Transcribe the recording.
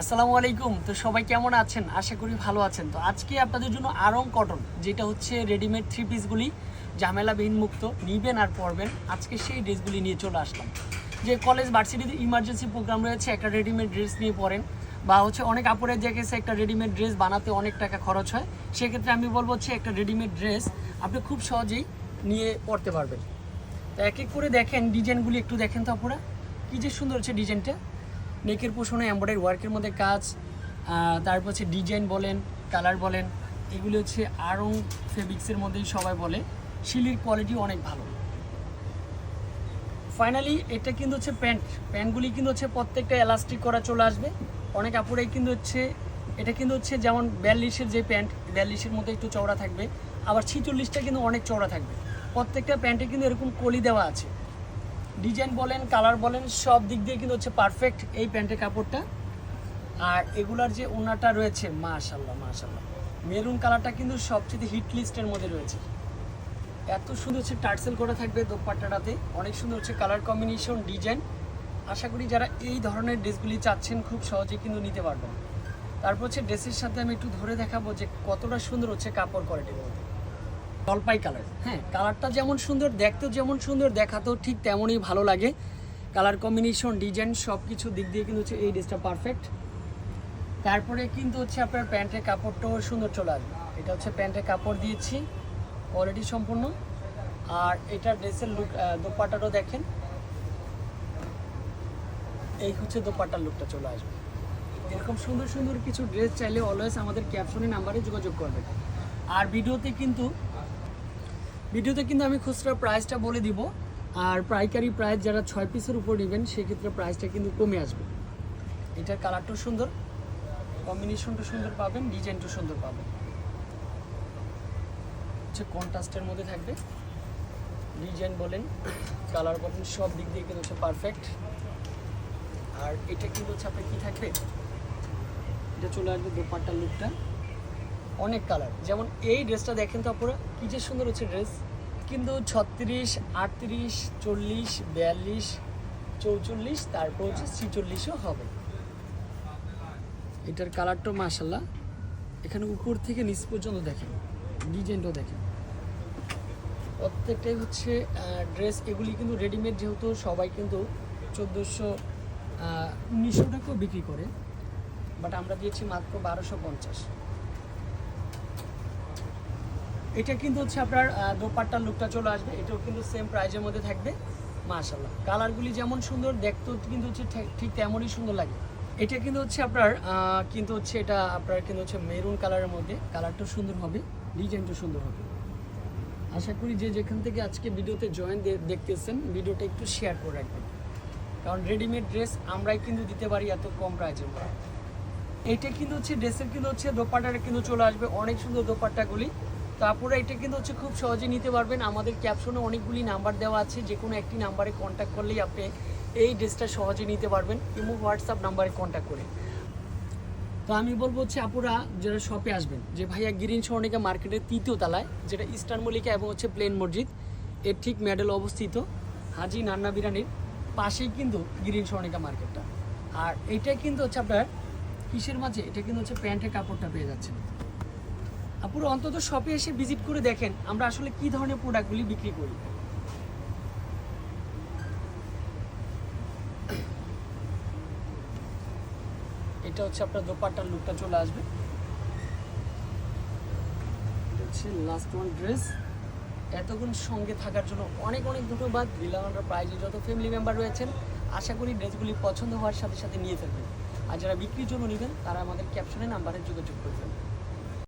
আসসালামু আলাইকুম। তো সবাই কেমন আছেন? আশা করি ভালো আছেন। তো আজকে আপনাদের জন্য আরং কটন, যেটা হচ্ছে রেডিমেড থ্রি পিসগুলি ঝামেলাবিহীন মুক্ত, নিবেন আর পরবেন। আজকে সেই ড্রেসগুলি নিয়ে চলে আসলাম। যে কলেজ ভার্সিটিতে ইমার্জেন্সি প্রোগ্রাম রয়েছে, একটা রেডিমেড ড্রেস নিয়ে পরেন। বা হচ্ছে অনেক আপুরে দেখেছে একটা রেডিমেড ড্রেস বানাতে অনেক টাকা খরচ হয়। সেক্ষেত্রে আমি বলব হচ্ছে একটা রেডিমেড ড্রেস আপনি খুব সহজেই নিয়ে পড়তে পারবেন। তো এক এক করে দেখেন, ডিজাইনগুলি একটু দেখেন তো আপুরা। কী যে সুন্দর হচ্ছে ডিজাইনটা। নেকের পোষণে এমব্রয়ডারি ওয়ার্কের মধ্যে কাজ তারপর হচ্ছে ডিজাইন বলেন কালার বলেন, এগুলি হচ্ছে আরং ফেব্রিক্সের মধ্যেই সবাই বলে। শিলির কোয়ালিটি অনেক ভালো। ফাইনালি এটা কিন্তু হচ্ছে প্যান্ট। প্যান্টগুলি কিন্তু হচ্ছে প্রত্যেকটা এলাস্টিক করা চলে আসবে। অনেক আপুরাই কিন্তু হচ্ছে, এটা কিন্তু হচ্ছে যেমন বিয়াল্লিশের যে প্যান্ট, বিয়াল্লিশের মধ্যে একটু চওড়া থাকবে। আবার ছিচল্লিশটা কিন্তু অনেক চওড়া থাকবে। প্রত্যেকটা প্যান্টে কিন্তু এরকম কলি দেওয়া আছে। ডিজাইন বলেন, কালার বলেন, সব দিক দিয়ে কিন্তু হচ্ছে পারফেক্ট এই প্যান্টের কাপড়টা। আর এগুলার যে ওনাটা রয়েছে মাশাল্লাহ মাশাল্লাহ মেরুন কালারটা কিন্তু সবচেয়ে হিট লিস্টের মধ্যে রয়েছে। এত সুন্দর হচ্ছে টার্সেল করা থাকবে দোপাট্টাটাতে। অনেক সুন্দর হচ্ছে কালার কম্বিনেশন, ডিজাইন। আশা করি যারা এই ধরনের ড্রেসগুলি চাচ্ছেন, খুব সহজে কিন্তু নিতে পারবেন। তারপর হচ্ছে ড্রেসের সাথে আমি একটু ধরে দেখাবো যে কতটা সুন্দর হচ্ছে কাপড় কোয়ালিটির মধ্যে। জলপাই কালার হ্যাঁ কালারটা যেমন সুন্দর, দেখতেও যেমন সুন্দর, দেখাতেও ঠিক তেমনই ভালো লাগে। কালার কম্বিনেশন ডিজাইন সব কিছু দিক দিয়ে কিন্তু হচ্ছে এই ড্রেসটা পারফেক্ট তারপরে কিন্তু হচ্ছে আপনার প্যান্টের কাপড়টাও সুন্দর চলে আসবে। এটা হচ্ছে প্যান্টের কাপড় দিয়েছি কোয়ালিটি সম্পূর্ণ। আর এটা ড্রেসের লুক দোপাট্টাটাও দেখেন। এই হচ্ছে দোপাট্টার লুকটা চলে আসবে। এরকম সুন্দর সুন্দর কিছু ড্রেস চাইলে অলওয়েজ আমাদের ক্যাপশনের নাম্বারে যোগাযোগ করবেন। আর ভিডিওতে কিন্তু ভিডিওতে কিন্তু আমি খুচরা প্রাইসটা বলে দিব। আর পাইকারি প্রাইস যারা ছয় পিসের উপর নেবেন, সেক্ষেত্রে প্রাইসটা কিন্তু কমে আসবে। এটার কালারটাও সুন্দর। কম্বিনেশনটা সুন্দর পাবেন ডিজাইনটা সুন্দর পাবেন। হচ্ছে কন্ট্রাস্টের মধ্যে থাকবে। ডিজাইন বলেন কালার বলেন, সব দিক দিয়ে কিন্তু হচ্ছে পারফেক্ট আর এটা কিন্তু হচ্ছে আপনার কী থাকবে? এটা চলে আসবে দোপাট্টার লুকটা অনেক কালার। যেমন এই ড্রেসটা দেখেন তো আপনারা, কি যে সুন্দর হচ্ছে ড্রেস। কিন্তু ছত্রিশ, আটত্রিশ, চল্লিশ, বিয়াল্লিশ, চৌচল্লিশ, তারপর হচ্ছে ছিচল্লিশও হবে। এটার কালারটা মাসাল্লাহ এখানে উপর থেকে নিচ পর্যন্ত দেখেন, ডিজাইনটাও দেখেন। প্রত্যেকটাই হচ্ছে ড্রেস, এগুলি কিন্তু রেডিমেড যেহেতু সবাই কিন্তু চোদ্দোশো উনিশশো টাকাও বিক্রি করে। বাট আমরা দিয়েছি মাত্র বারোশো পঞ্চাশ। এটা কিন্তু হচ্ছে আপনার দোপাট্টার লুকটা চলে আসবে। এটাও কিন্তু সেম প্রাইজের মধ্যে থাকবে। মাশাল্লাহ কালারগুলি যেমন সুন্দর, দেখতেও কিন্তু হচ্ছে ঠিক- তেমনই সুন্দর লাগে। এটা কিন্তু হচ্ছে আপনার কিন্তু হচ্ছে এটা আপনার কিন্তু হচ্ছে মেরুন কালারের মধ্যে। কালারটাও সুন্দর হবে ডিজাইনটা সুন্দর হবে। আশা করি যে যেখান থেকে আজকে ভিডিওতে জয়েন দেখতেছেন, ভিডিওটা একটু শেয়ার করে রাখবেন। কারণ রেডিমেড ড্রেস আমরাই কিন্তু দিতে পারি এত কম প্রাইজের মধ্যে। এটা কিন্তু হচ্ছে ড্রেসের কিন্তু হচ্ছে দোপাট্টাটা কিন্তু চলে আসবে। অনেক সুন্দর দোপাট্টাগুলি। তারপরে এটা কিন্তু হচ্ছে খুব সহজে নিতে পারবেন। আমাদের ক্যাপশনে অনেকগুলি নাম্বার দেওয়া আছে, যে কোনো একটি নাম্বারে কন্ট্যাক্ট করলেই আপনি এই ড্রেসটা সহজে নিতে পারবেন। ইমো হোয়াটসঅ্যাপ নাম্বারে কন্ট্যাক্ট করে। তো আমি বলব হচ্ছে আপুরা, যারা শপে আসবেন, যে ভাইয়া গিরিন স্বর্ণিকা মার্কেটের তৃতীয় তলায়, যেটা ইস্টার্ন মল্লিকা এবং হচ্ছে প্লেন মসজিদ, এর ঠিক মেডেল অবস্থিত হাজি নান্না বিরানির পাশেই কিন্তু গিরিন স্বর্ণিকা মার্কেটটা। আর এইটা কিন্তু হচ্ছে আপনার কিসের মাঝে? এটা কিন্তু হচ্ছে প্যান্টের কাপড়টা পেয়ে যাচ্ছেন। আপুরা অন্তত শপে এসে ভিজিট করে দেখেন আমরা আসলে কি ধরনের প্রোডাক্টগুলি বিক্রি করি। এটা হচ্ছে আপনার দোপাট্টার লুকটা চলে আসবে। হচ্ছে লাস্ট ওয়ান ড্রেস এতক্ষণ সঙ্গে থাকার জন্য অনেক অনেক ধন্যবাদ। বিলানোর প্রাইজে যত ফ্যামিলি মেম্বার রয়েছেন, আশা করি ড্রেসগুলি পছন্দ হওয়ার সাথে সাথে নিয়ে ফেলবেন। আর যারা বিক্রির জন্য নেবেন, তারা আমাদের ক্যাপশনে নাম্বারে যোগাযোগ করবেন।